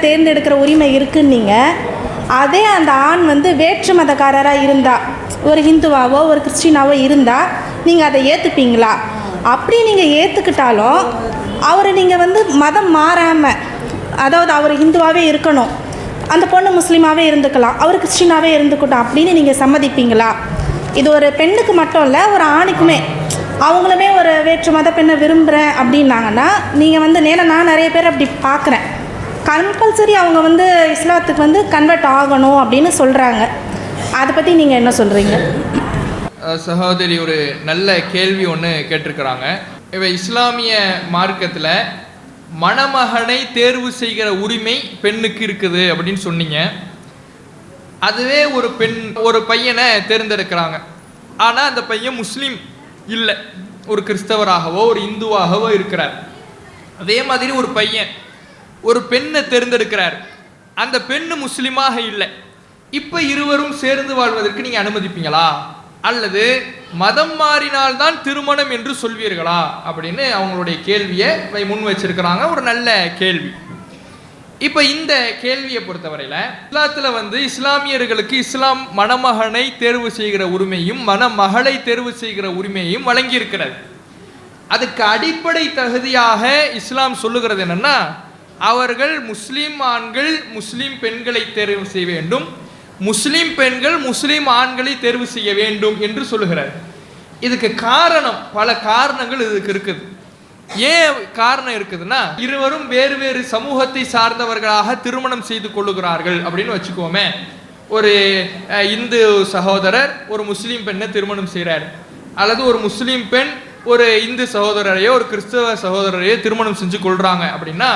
தேர்ந்தெடுக்கிற உரிமை இருக்குன்னீங்க அதே அந்த ஆண் வந்து வேற்று மதக்காரராக இருந்தா ஒரு ஹிந்துவாவோ ஒரு கிறிஸ்டினாவோ இருந்தால் நீங்கள் அதை ஏற்றுப்பீங்களா அப்படி நீங்கள் ஏற்றுக்கிட்டாலும் அவரை நீங்கள் வந்து மதம் மாறாமல் அதாவது அவர் ஹிந்துவாகவே இருக்கணும் அந்த பொண்ணு முஸ்லீமாகவே இருந்துக்கலாம் அவர் கிறிஸ்டினாவே இருந்துக்கட்டும் அப்படின்னு நீங்கள் சம்மதிப்பீங்களா? இது ஒரு பெண்ணுக்கு மட்டும் இல்லை ஒரு ஆணுக்குமே. அவங்களுமே ஒரு வேற்று மத பெண்ணை விரும்புகிறேன் அப்படின்னாங்கன்னா நீங்கள் வந்து நேரம் நான் நிறைய பேர் அப்படி பார்க்குறேன் கம்பல்சரி அவங்க வந்து இஸ்லாத்துக்கு வந்து கன்வெர்ட் ஆகணும் அப்படின்னு சொல்கிறாங்க அதை பற்றி நீங்கள் என்ன சொல்கிறீங்க சகோதரி ஒரு நல்ல கேள்வி ஒன்று கேட்டிருக்கிறாங்க. இவன் இஸ்லாமிய மார்க்கத்தில் மணமகனை தேர்வு செய்கிற உரிமை பெண்ணுக்கு இருக்குது அப்படின்னு சொன்னீங்க. அதுவே ஒரு பெண் ஒரு பையனை தேர்ந்தெடுக்கிறாங்க. ஆனால் அந்த பையன் முஸ்லீம் இல்லை. ஒரு கிறிஸ்தவராகவோ ஒரு இந்துவாகவோ இருக்கிறார். அதே மாதிரி ஒரு பையன் ஒரு பெண்ணை தேர்ந்தெடுக்கிறார். அந்த பெண்ணு முஸ்லீமாக இல்லை. இப்போ இருவரும் சேர்ந்து வாழ்வதற்கு நீங்கள் அனுமதிப்பீங்களா? அல்லது மதம் மாறினால்தான் திருமணம் என்று சொல்வீர்களா? அப்படின்னு அவங்களுடைய கேள்வியை முன் வச்சிருக்கிறாங்க. ஒரு நல்ல கேள்வி. இப்போ இந்த கேள்வியை பொறுத்தவரையில் இஸ்லாத்தில் வந்து இஸ்லாமியர்களுக்கு இஸ்லாம் மணமகனை தேர்வு செய்கிற உரிமையும் மணமகளை தேர்வு செய்கிற உரிமையும் வழங்கியிருக்கிறது. அதுக்கு அடிப்படை தகுதியாக இஸ்லாம் சொல்லுகிறது என்னன்னா அவர்கள் முஸ்லீம் ஆண்கள் முஸ்லீம் பெண்களை தேர்வு செய்ய வேண்டும். முஸ்லீம் பெண்கள் முஸ்லீம் ஆண்களை தேர்வு செய்ய வேண்டும் என்று சொல்லுகிறார். இதுக்கு காரணம் பல காரணங்கள் இதுக்கு இருக்குது. ஏன் காரணம் இருக்குதுன்னா இருவரும் வேறு வேறு சமூகத்தை சார்ந்தவர்களாக திருமணம் செய்து கொள்ளுகிறார்கள் அப்படின்னு வச்சுக்கோமே. ஒரு இந்து சகோதரர் ஒரு முஸ்லீம் பெண்ணை திருமணம் செய்கிறார். அல்லது ஒரு முஸ்லீம் பெண் ஒரு இந்து சகோதரரையோ ஒரு கிறிஸ்தவ சகோதரரையோ திருமணம் செஞ்சு கொள்கிறாங்க அப்படின்னா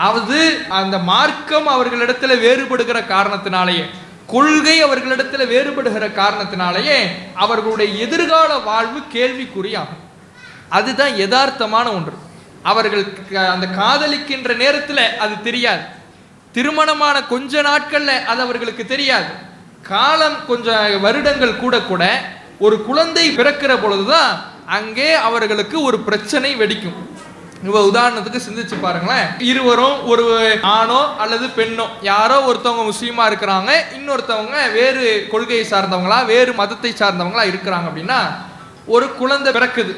அது அந்த மார்க்கம் அவர்களிடத்துல வேறுபடுகிற காரணத்தினாலேயே கொள்கை அவர்களிடத்துல வேறுபடுகிற காரணத்தினாலேயே அவர்களுடைய எதிர்கால வாழ்வு கேள்விக்குறியாகும். அதுதான் யதார்த்தமான ஒன்று. அவர்கள் அந்த காதலிக்கின்ற நேரத்தில் அது தெரியாது. திருமணமான கொஞ்ச நாட்களில் அது அவர்களுக்கு தெரியாது. காலம் கொஞ்சம் வருடங்கள் கூட கூட ஒரு குழந்தை பிறக்கிற பொழுதுதான் அங்கே அவர்களுக்கு ஒரு பிரச்சனை வெடிக்கும். இவ உதாரணத்துக்கு சிந்திச்சு பாருங்களேன். இருவரும் ஒரு ஆணோ அல்லது பெண்ணோ யாரோ ஒருத்தவங்க முஸ்லீமா இருக்கிறாங்க இன்னொருத்தவங்க வேறு கொள்கையை சார்ந்தவங்களா வேறு மதத்தை சார்ந்தவங்களா இருக்கிறாங்க அப்படின்னா ஒரு குழந்தை பிறக்குது.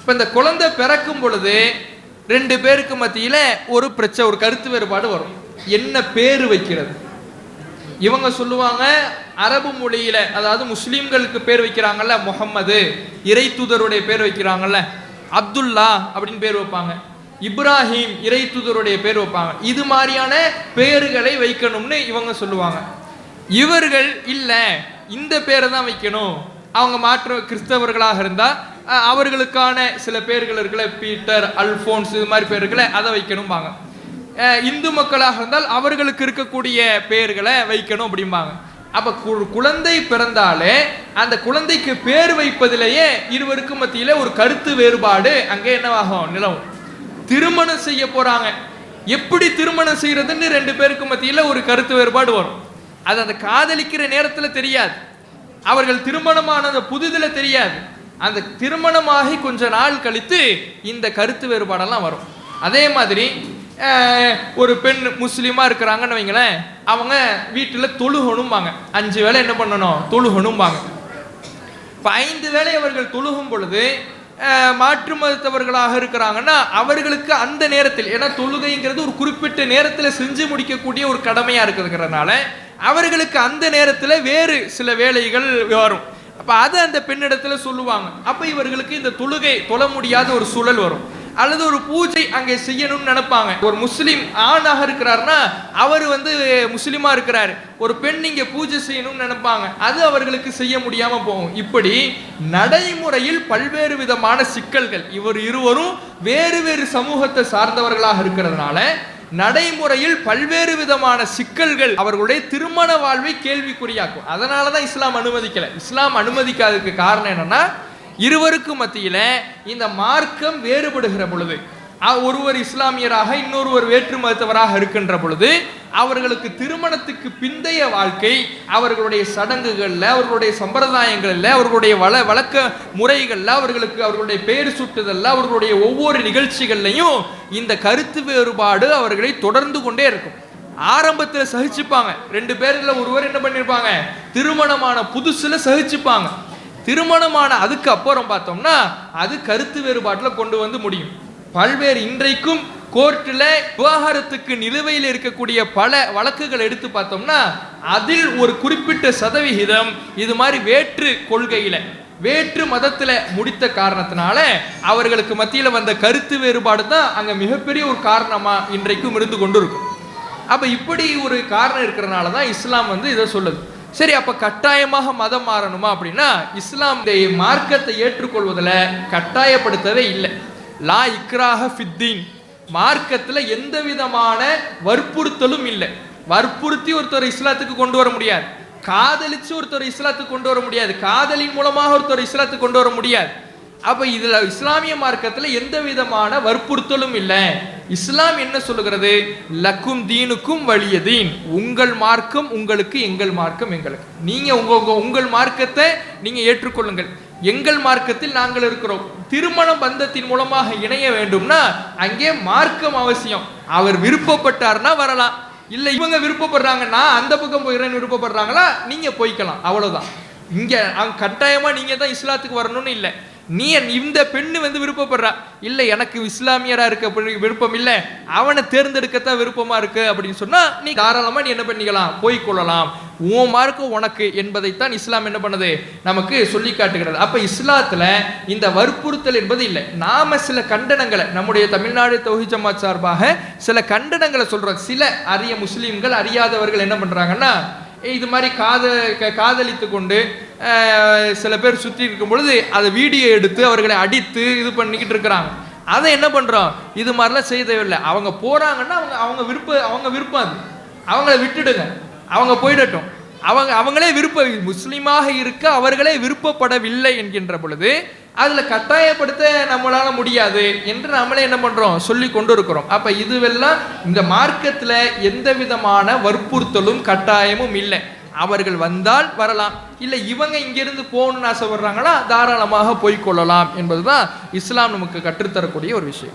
இப்போ இந்த குழந்தை பிறக்கும் பொழுது ரெண்டு பேருக்கு மத்தியில ஒரு பிரச்சனை ஒரு கருத்து வேறுபாடு வரும். என்ன பேரு வைக்கிறது? இவங்க சொல்லுவாங்க அரபு மொழியில அதாவது முஸ்லீம்களுக்கு பேர் வைக்கிறாங்கல்ல முகம்மது இறை தூதருடைய பேர் வைக்கிறாங்கல்ல அப்துல்லா அப்படின்னு பேர் வைப்பாங்க. இப்ராஹிம் இறை தூதருடைய பேர் வைப்பாங்க. இது மாதிரியான பெயர்களை வைக்கணும்னு இவங்க சொல்லுவாங்க. இவர்கள் இல்லை இந்த பேரை தான் வைக்கணும். அவங்க மாற்று கிறிஸ்தவர்களாக இருந்தால் அவர்களுக்கான சில பேர்கள் இருக்குல்ல பீட்டர் அல்ஃபோன்ஸ் இது மாதிரி பேர்களை அதை வைக்கணும்பாங்க. இந்து மக்களாக இருந்தால் அவர்களுக்கு இருக்கக்கூடிய பெயர்களை வைக்கணும் அப்படிம்பாங்க. அப்ப கு- குழந்தை பிறந்தாலே அந்த குழந்தைக்கு பேர் வைப்பதிலேயே இருவருக்கும் மத்தியில ஒரு கருத்து வேறுபாடு அங்கே என்னவாகும்? நிலவும். திருமணம் செய்ய போறாங்க. எப்படி திருமணம் செய்யறதுன்னு ரெண்டு பேருக்கு மத்தியில ஒரு கருத்து வேறுபாடு வரும். அது அந்த காதலிக்கிற நேரத்துல தெரியாது. அவர்கள் திருமணமான அந்த புதுதில் தெரியாது. அந்த திருமணமாகி கொஞ்ச நாள் கழித்து இந்த கருத்து வேறுபாடெல்லாம் வரும். அதே மாதிரி ஒரு பெண் முஸ்லீமா இருக்கிறாங்கன்னு வைங்களேன் அவங்க வீட்டில் தொழுகணும்பாங்க. அஞ்சு வேளை என்ன பண்ணணும்? தொழுகணும்பாங்க. இப்போ ஐந்து வேலை அவர்கள் தொழுகும் பொழுது மாற்று மதத்தவர்களாக இருக்கிறாங்கன்னா அவர்களுக்கு அந்த நேரத்தில் ஏன்னா தொழுகைங்கிறது ஒரு குறிப்பிட்ட நேரத்தில் செஞ்சு முடிக்கக்கூடிய ஒரு கடமையாக இருக்கிறதுனால அவர்களுக்கு அந்த நேரத்தில் வேறு சில வேலைகள் வரும். அப்போ அதை அந்த பெண்ணிடத்தில் சொல்லுவாங்க. அப்போ இவர்களுக்கு இந்த தொழுகை தொழ முடியாத ஒரு சூழல் வரும். அல்லது ஒரு பூஜை அங்கே செய்யணும்னு நினைப்பாங்க. ஒரு முஸ்லீம் ஆணாக இருக்கிறாருன்னா அவர் வந்து முஸ்லீமா இருக்கிறார். ஒரு பெண் இங்கே பூஜை செய்யணும்னு நினைப்பாங்க. அது அவர்களுக்கு செய்ய முடியாம போகும். இப்படி நடைமுறையில் பல்வேறு விதமான சிக்கல்கள். இவர் இருவரும் வேறு வேறு சமூகத்தை சார்ந்தவர்களாக இருக்கிறதுனால நடைமுறையில் பல்வேறு விதமான சிக்கல்கள் அவர்களுடைய திருமண வாழ்வை கேள்விக்குறியாக்கும். அதனால தான் இஸ்லாம் அனுமதிக்கல. இஸ்லாம் அனுமதிக்காததுக்கு காரணம் என்னன்னா இருவருக்கும் மத்தியில் இந்த மார்க்கம் வேறுபடுகிற பொழுது ஒருவர் இஸ்லாமியராக இன்னொருவர் வேற்று மதத்தவராக இருக்கின்ற பொழுது அவர்களுக்கு திருமணத்துக்கு பிந்தைய வாழ்க்கை அவர்களுடைய சடங்குகளில் அவர்களுடைய சம்பிரதாயங்களில் அவர்களுடைய வள வழக்க முறைகளில் அவர்களுக்கு அவர்களுடைய பெயர் சுட்டுதலில் அவர்களுடைய ஒவ்வொரு நிகழ்ச்சிகள்லையும் இந்த கருத்து வேறுபாடு அவர்களை தொடர்ந்து கொண்டே இருக்கும். ஆரம்பத்தில் சகிச்சுப்பாங்க. ரெண்டு பேர்ல ஒருவர் என்ன பண்ணியிருப்பாங்க திருமணமான புதுசுல சகிச்சுப்பாங்க. திருமணமான அதுக்கு அப்புறம் பார்த்தோம்னா அது கருத்து வேறுபாட்டில் கொண்டு வந்து முடியும். பல்வேறு இன்றைக்கும் கோர்ட்டில் விவாகரத்துக்கு நிலுவையில் இருக்கக்கூடிய பல வழக்குகள் எடுத்து பார்த்தோம்னா அதில் ஒரு குறிப்பிட்ட சதவிகிதம் இது மாதிரி வேற்று கொள்கையில் வேற்று மதத்தில் முடித்த காரணத்தினால அவர்களுக்கு மத்தியில் வந்த கருத்து வேறுபாடு தான் அங்கே மிகப்பெரிய ஒரு காரணமாக இன்றைக்கும் இருந்து கொண்டு இருக்கும் அப்போ இப்படி ஒரு காரணம் இருக்கிறனால தான் இஸ்லாம் வந்து இதை சொல்லுது. சரி அப்ப கட்டாயமாக மதம் மாறணுமா அப்படின்னா இஸ்லாம் இந்த மார்க்கத்தை ஏற்றுக்கொள்வதில் கட்டாயப்படுத்தவே இல்லை. லா இக்ராஹ ஃபித்தீன். மார்க்கத்தில் எந்த விதமான வற்புறுத்தலும் இல்லை. வற்புறுத்தி ஒருத்தர் இஸ்லாத்துக்கு கொண்டு வர முடியாது. காதலிச்சு ஒருத்தர் இஸ்லாத்துக்கு கொண்டு வர முடியாது. காதலின் மூலமாக ஒருத்தர் இஸ்லாத்துக்கு கொண்டு வர முடியாது. அப்போ இதில் இஸ்லாமிய மார்க்கத்தில் எந்த விதமான வற்புறுத்தலும் இல்லை. இஸ்லாம் என்ன சொல்லுகிறது? லக்கும் தீனுக்கும் வலிய தீன். உங்கள் மார்க்கம் உங்களுக்கு எங்கள் மார்க்கம் எங்களுக்கு. நீங்கள் உங்கள் உங்கள் மார்க்கத்தை நீங்கள் ஏற்றுக்கொள்ளுங்கள். எங்கள் மார்க்கத்தில் நாங்கள் இருக்கிறோம். திருமண பந்தத்தின் மூலமாக இணைய வேண்டும்னா அங்கே மார்க்கம் அவசியம். அவர் விருப்பப்பட்டார்னா வரலாம். இல்லை இவங்க விருப்பப்படுறாங்கன்னா அந்த பக்கம் போயிடுறேன்னு விருப்பப்படுறாங்களா? நீங்கள் போய்க்கலாம். அவ்வளோதான் இங்கே அவங்க கட்டாயமாக நீங்கள் தான் இஸ்லாத்துக்கு வரணும்னு இல்லை. நீ இந்த பெண்ணு வந்து விருப்பப்படுறா. இல்லை எனக்கு இஸ்லாமியராக இருக்க விருப்பம் இல்லை. அவனை தேர்ந்தெடுக்கத்தான் விருப்பமாக இருக்கு அப்படின்னு சொன்னால் நீ தாராளமாக நீ என்ன பண்ணிக்கலாம்? போய் கொள்ளலாம். உன் மார்க்கு உனக்கு என்பதைத்தான் இஸ்லாம் என்ன பண்ணுது? நமக்கு சொல்லி காட்டுகிறது. அப்போ இஸ்லாத்தில் இந்த வற்புறுத்தல் என்பது இல்லை. நாம சில கண்டனங்களை நம்முடைய தமிழ்நாடு தௌஹி ஜமாத் சார்பாக சில கண்டனங்களை சொல்கிறோம் சில அரிய முஸ்லீம்கள் அறியாதவர்கள் என்ன பண்ணுறாங்கன்னா இது மாதிரி காத க- காதலித்து கொண்டு சில பேர் சுற்றி இருக்கும் பொழுது அதை வீடியோ எடுத்து அவர்களை அடித்து இது பண்ணிக்கிட்டு இருக்கிறாங்க. அதை என்ன பண்ணுறோம் இது மாதிரிலாம் செய்ய தேவையில்லை. அவங்க போகிறாங்கன்னா அவங்க அவங்க விருப்ப அவங்க விருப்பம் அது. அவங்கள விட்டுடுங்க. அவங்க போயிடட்டும். அவங்க அவங்களே விருப்ப முஸ்லீமாக இருக்க அவர்களே விருப்பப்படவில்லை என்கின்ற பொழுது அதில் கட்டாயப்படுத்த நம்மளால முடியாது என்று நம்மளே என்ன பண்ணுறோம் சொல்லி கொண்டு இருக்கிறோம். அப்போ இதுவெல்லாம் இந்த மார்க்கத்தில் எந்த விதமான வற்புறுத்தலும் கட்டாயமும் இல்லை. அவர்கள் வந்தால் வரலாம். இல்லை இவங்க இங்கிருந்து போகணும்னு ஆசைப்படுறாங்களா? தாராளமாக போய்க்கொள்ளலாம் என்பதுதான் இஸ்லாம் நமக்கு கற்றுத்தரக்கூடிய ஒரு விஷயம்.